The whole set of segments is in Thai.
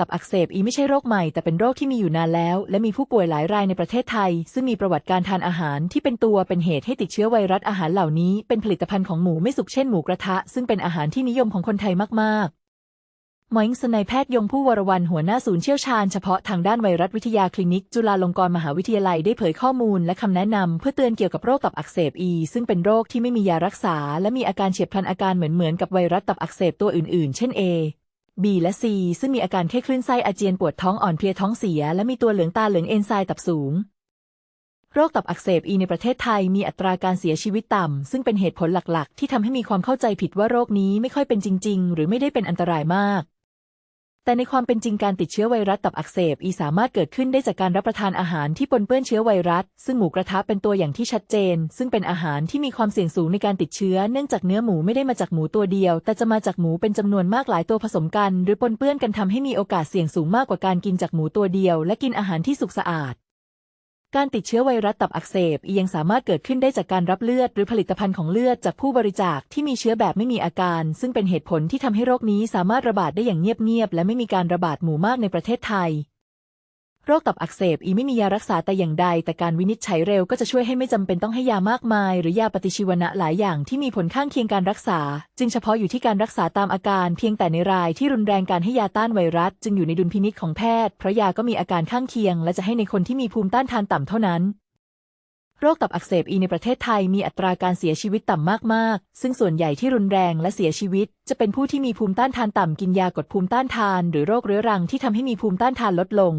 ตับอักเสบอีไม่ใช่โรคใหม่แต่เป็นโรคที่มีอยู่นานแล้ว และมีผู้ป่วยหลายรายในประเทศไทย ซึ่งมีประวัติการทานอาหารที่เป็นตัวเป็นเหตุให้ติดเชื้อไวรัสอาหารเหล่านี้ เป็นผลิตภัณฑ์ของหมูไม่สุกเช่นหมูกระทะ ซึ่งเป็นอาหารที่นิยมของคนไทยมากๆหมออิงสนายแพทย์ยงผู้วรวรรณหัวหน้าศูนย์เชี่ยวชาญเฉพาะทางด้านไวรัสวิทยาคลินิก จุฬาลงกรณ์มหาวิทยาลัยได้เผยข้อมูลและคำแนะนำเพื่อเตือนเกี่ยวกับโรคตับอักเสบอีซึ่งเป็นโรคที่ไม่มียารักษา และมีอาการเฉียบพลันอาการเหมือนๆกับไวรัสตับอักเสบตัวอื่นๆ เช่น A B และ C ซึ่งมีอาการแค่คลื่นไส้อาเจียนปวดท้องอ่อนเพลียท้องเสีย และมีตัวเหลืองตาเหลืองเอนไซม์ตับสูง โรคตับอักเสบอีในประเทศไทยมีอัตราการเสียชีวิตต่ำ ซึ่งเป็นเหตุผลหลักๆ ที่ทำให้มีความเข้าใจผิดว่าโรคนี้ไม่ค่อยเป็นจริง ๆ หรือไม่ได้เป็นอันตรายมาก แต่ในความเป็นจริงการติดเชื้อไวรัสตับอักเสบอีสามารถเกิดขึ้นได้จากการรับประทานอาหารที่ปนเปื้อนเชื้อไวรัส ซึ่งหมูกระทะเป็นตัวอย่างที่ชัดเจน ซึ่งเป็นอาหารที่มีความเสี่ยงสูงในการติดเชื้อ เนื่องจากเนื้อหมูไม่ได้มาจากหมูตัวเดียว แต่จะมาจากหมูเป็นจำนวนมากหลายตัวผสมกัน หรือปนเปื้อนกันทำให้มีโอกาสเสี่ยงสูงมากกว่าการกินจากหมูตัวเดียว และกินอาหารที่สุกสะอาด การติดเชื้อไวรัสตับอักเสบยังสามารถเกิดขึ้นได้จากการรับเลือดหรือผลิตภัณฑ์ของเลือดจากผู้บริจาคที่มีเชื้อแบบไม่มีอาการ ซึ่งเป็นเหตุผลที่ทำให้โรคนี้สามารถระบาดได้อย่างเงียบๆและไม่มีการระบาดหมู่มากในประเทศไทย โรคตับอักเสบอีไม่มียารักษาแต่อย่างใด แต่การวินิจฉัยเร็วก็จะช่วยให้ไม่จำเป็นต้องให้ยามากมาย หรือยาปฏิชีวนะหลายอย่างที่มีผลข้างเคียงการรักษา จึงเฉพาะอยู่ที่การรักษาตามอาการ เพียงแต่ในรายที่รุนแรงการให้ยาต้านไวรัส จึงอยู่ในดุลพินิจของแพทย์เพราะยาก็มีอาการข้างเคียง และจะให้ในคนที่มีภูมิต้านทานต่ำเท่านั้นโรคตับอักเสบอีในประเทศไทยมีอัตราการเสียชีวิตต่ำมากๆ ซึ่งส่วนใหญ่ที่รุนแรงและเสียชีวิต จะเป็นผู้ที่มีภูมิต้านทานต่ำกินยากดภูมิต้านทาน หรือโรคเรื้อรังที่ทำให้มีภูมิต้านทานลดลง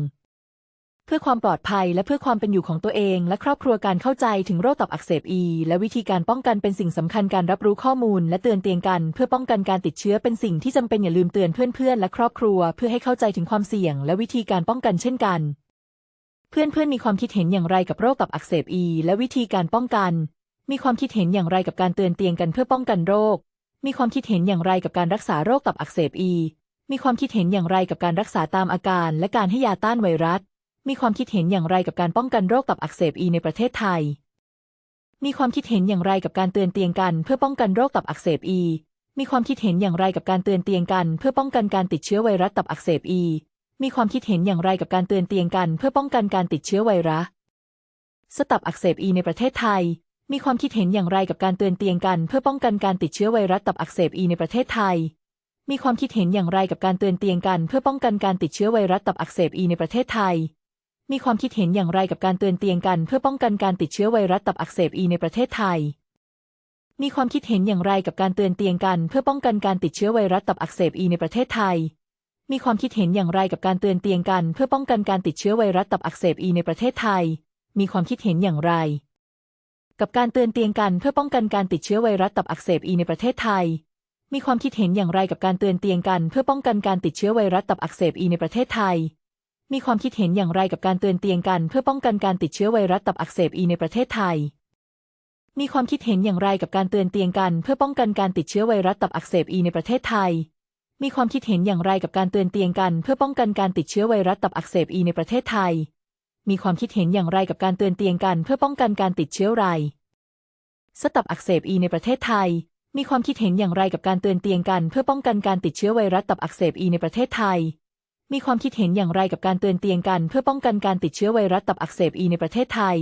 พื่อความปลอดภัยและเพื่อความเป็นอยู่ของตัวเอง และครอบครัวการเข้าใจถึงโรคตับอักเสบอี และวิธีการป้องกันเป็นสิ่งสำคัญการรับรู้ข้อมูล และเตือนเตียงกัน เพื่อป้องกันการติดเชื้อเป็นสิ่งที่จำเป็นอย่าลืมเตือนเพื่อนๆและครอบครัว เพื่อให้เข้าใจถึงความเสี่ยง และวิธีการป้องกันเช่นกัน เพื่อนๆมีความคิดเห็นอย่างไรกับโรคตับอักเสบอี และวิธีการป้องกัน มีความคิดเห็นอย่างไรกับการเตือนเตียงกันเพื่อป้องกันโรค มีความคิดเห็นอย่างไรกับการรักษาโรคตับอักเสบอีมีความคิดเห็นอย่างไรกับการรักษาตามอาการ และการให้ยาต้านไวรัส มีความคิดเห็นอย่างไรกับการป้องกันโรคตับอักเสบอีในประเทศไทย มีความคิดเห็นอย่างไรกับการเตือนเตียงกัน เพื่อป้องกันโรคตับอักเสบอี มีความคิดเห็นอย่างไรกับการเตือนเตียงกัน เพื่อป้องกันการติดเชื้อไวรัสตับอักเสบอี มีความคิดเห็นอย่างไรกับการเตือนเตียงกัน เพื่อป้องกันการติดเชื้อไวรัสสตับอักเสบอีในประเทศไทย มีความคิดเห็นอย่างไรกับการเตือนเตียงกัน เพื่อป้องกันการติดเชื้อไวรัสตับอักเสบอีในประเทศไทยมีความคิดเห็นอย่างไรกับการเตือนเตียงกัน เพื่อป้องกันการติดเชื้อไวรัสตับอักเสบอีในประเทศไทย มีความคิดเห็นอย่างไรกับการเตือนเตียงกัน เพื่อป้องกันการติดเชื้อไวรัสตับอักเสบอีในประเทศไทย มีความคิดเห็นอย่างไรกับการเตือนเตียงกัน เพื่อป้องกันการติดเชื้อไวรัสตับอักเสบอีในประเทศไทย มีความคิดเห็นอย่างไรกับการเตือนเตียงกัน เพื่อป้องกันการติดเชื้อไวรัสตับอักเสบอีในประเทศไทย มีความคิดเห็นอย่างไร กับการเตือนเตียงกันเพื่อป้องกันการติดเชื้อไวรัสตับอักเสบอีในประเทศไทย มีความคิดเห็นอย่างไรกับการเตือนเตียงกัน เพื่อป้องกันการติดเชื้อไวรัสตับอักเสบอีในประเทศไทย มีความคิดเห็นอย่างไรกับการเตือนเตียงกันเพื่อป้องกันการติดเชื้อไวรัสตับอักเสบอีในประเทศไทย มีความคิดเห็นอย่างไรกับการเตือนเตียงกันเพื่อป้องกันการติดเชื้อไวรัสตับอักเสบอีในประเทศไทย มีความคิดเห็นอย่างไรกับการเตือนเตียงกันเพื่อป้องกันการติดเชื้อไวรัสตับอักเสบอีในประเทศไทย มีความคิดเห็นอย่างไรกับการเตือนเตียงกันเพื่อป้องกันการติดเชื้อไรสตับอักเสบอีในประเทศไทย มีความคิดเห็นอย่างไรกับการเตือนเตียงกันเพื่อป้องกันการติดเชื้อไวรัสตับอักเสบอีในประเทศไทย มีความคิดเห็นอย่างไรกับการเตือนเตียงกันเพื่อป้องกันการติดเชื้อไวรัสตับอักเสบอีในประเทศไทย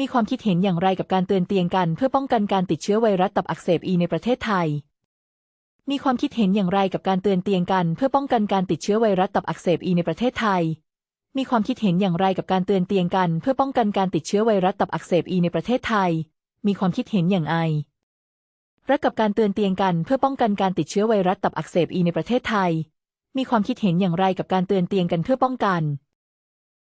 มีความคิดเห็นอย่างไรกับการเตือนเตียงกันเพื่อป้องกันการติดเชื้อไวรัสตับอักเสบอีในประเทศไทย มีความคิดเห็นอย่างไรกับการเตือนเตียงกันเพื่อป้องกันการติดเชื้อไวรัสตับอักเสบอีในประเทศไทย มีความคิดเห็นอย่างไรกับการเตือนเตียงกันเพื่อป้องกันการติดเชื้อไวรัสตับอักเสบอีในประเทศไทย มีความคิดเห็นอย่างไรและกับการเตือนเตียงกันเพื่อป้องกันการติดเชื้อไวรัสตับอักเสบอีในประเทศไทย มีความคิดเห็นอย่างไรกับการเตือนเตียงกันเพื่อป้องกัน